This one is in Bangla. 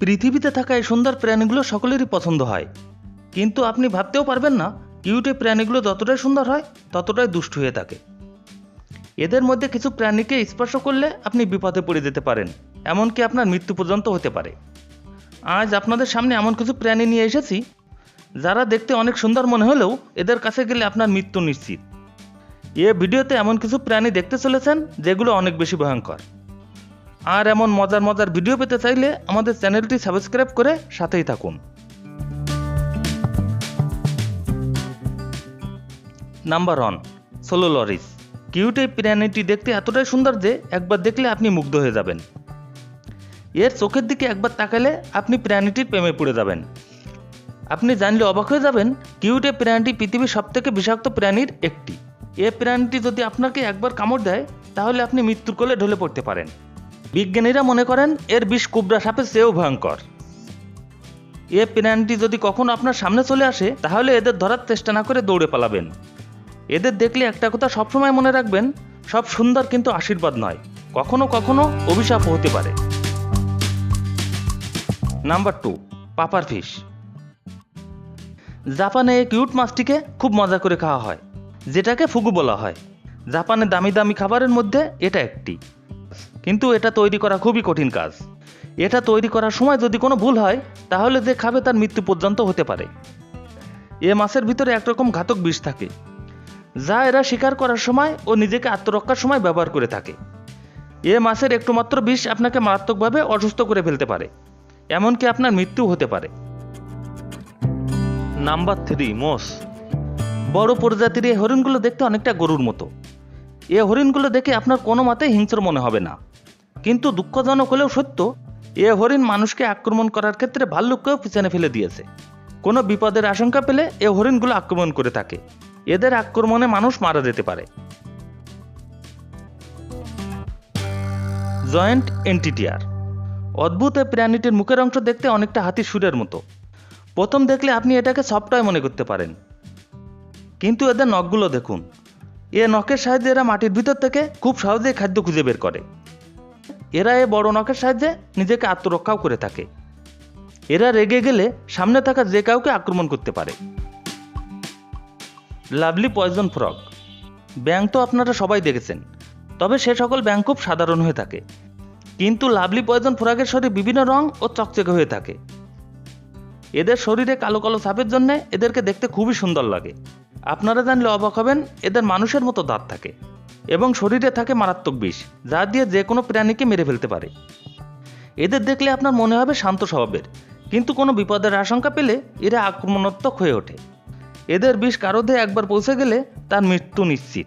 পৃথিবীতে থাকা এই সুন্দর প্রাণীগুলো সকলেরই পছন্দ হয়। কিন্তু আপনি ভাবতেও পারবেন না, কিউট প্রাণীগুলো যতটাই সুন্দর হয়, ততটাই দুষ্ট হয়ে থাকে। এদের মধ্যে কিছু প্রাণীকে স্পর্শ করলে আপনি বিপদে পড়ে যেতে পারেন, এমনকি আপনার মৃত্যু পর্যন্ত হতে পারে। আজ আপনাদের সামনে এমন কিছু প্রাণী নিয়ে এসেছি, যারা দেখতে অনেক সুন্দর মনে হলেও এদের কাছে গেলে আপনার মৃত্যু নিশ্চিত। এ ভিডিওতে এমন কিছু প্রাণী দেখতে চলেছেন, যেগুলো অনেক বেশি ভয়ঙ্কর। আর এমন মজার মজার ভিডিও পেতে চাইলে আমাদের চ্যানেলটি সাবস্ক্রাইব করে সাথেই থাকুন। Number one slow loris cute প্রাণীটি দেখতে এতটাই সুন্দর যে একবার দেখলে আপনি মুগ্ধ হয়ে যাবেন। এর চোখের দিকে একবার তাকালে আপনি প্রাণীটির প্রেমে পড়ে যাবেন। আপনি জানলে অবাক হয়ে যাবেন কিউট প্রাণীটি পৃথিবীর সবথেকে বিষাক্ত প্রাণীর একটি। এ প্রাণীটি যদি আপনাকে একবার কামড় দেয়, তাহলে আপনি মৃত্যুর কোলে ঢলে পড়তে পারেন। বিজ্ঞানীরা মনে করেন এর বিষ কুবরা সাপের চেয়েও ভয়ঙ্কর। এ প্রাণীটি যদি কখনো আপনার সামনে চলে আসে, তাহলে এদের ধরার চেষ্টা না করে দৌড়ে পালাবেন। এদের দেখলে একটা কথা সবসময় মনে রাখবেন, সব সুন্দর কিন্তু আশীর্বাদ নয়। কখনো কখনো অভিশাপ হতে পারে। Number two, puffer fish. জাপানে এই কিউট মাছটিকে খুব মজা করে খাওয়া হয়, যেটাকে ফুগু বলা হয়। জাপানে দামি দামি খাবারের মধ্যে এটা একটি। কিন্তু এটা তৈরি করা খুবই কঠিন কাজ। এটা তৈরি করার সময় যদি কোনো ভুল হয়, তাহলে যে খাবে তার মৃত্যু পর্যন্ত হতে পারে। এ মাছের ভিতরে একরকম ঘাতক বিষ থাকে, যা এরা শিকার করার সময় ও নিজেকে আত্মরক্ষার সময় ব্যবহার করে থাকে। এ মাছের একটুমাত্র বিষ আপনাকে মারাত্মকভাবে অসুস্থ করে ফেলতে পারে, এমনকি আপনার মৃত্যু হতে পারে। নাম্বার থ্রি, মোষ। বড় প্রজাতির এই হরিণগুলো দেখতে অনেকটা গরুর মতো। এ হরিণগুলো দেখে আপনার কোনো মতেই হিংস্র মনে হবে না। কিন্তু দুঃখজনক হলেও সত্য, এ হরিণ মানুষকে আক্রমণ করার ক্ষেত্রে ভাল্লুককেও পিছনে ফেলে দিয়েছে। কোনো বিপদের আশঙ্কা পেলে এ হরিণগুলো আক্রমণ করে থাকে। এদের আক্রমণে মানুষ মারা যেতে পারে। Giant anteater. অদ্ভুত এই প্রাণীটির মুখের অংশ দেখতে অনেকটা হাতির সুরের মতো। প্রথম দেখলে আপনি এটাকে সফটওয়্যার মনে করতে পারেন। কিন্তু এদের নখগুলো দেখুন। এ নখের সাহায্যে এরা মাটির ভিতর থেকে খুব সহজেই খাদ্য খুঁজে বের করে। এরা এ বড় নখের সাহায্যে নিজেকে আত্মরক্ষাও করে থাকে। এরা রেগে গেলে সামনে থাকা যে কাউকে আক্রমণ করতে পারে। Lovely poison frog. ব্যাং তো আপনারা সবাই দেখেছেন, তবে সে সকল ব্যাং খুব সাধারণ হয়ে থাকে। কিন্তু লাভলি পয়জন ফ্রগের শরীর বিভিন্ন রং ও চকচকে হয়ে থাকে। এদের শরীরে কালো কালো সাপের জন্য এদেরকে দেখতে খুবই সুন্দর লাগে। আপনারা জানলে অবাক হবেন, এদের মানুষের মতো দাঁত থাকে এবং শরীরে থাকে মারাত্মক বিষ, যা দিয়ে যে কোনো প্রাণীকে মেরে ফেলতে পারে। এদের দেখলে আপনার মনে হবে শান্ত স্বভাবের, কিন্তু কোনো বিপদের আশঙ্কা পেলে এরা আক্রমণাত্মক হয়ে ওঠে। এদের বিষ কারও একবার পৌঁছে গেলে তার মৃত্যু নিশ্চিত।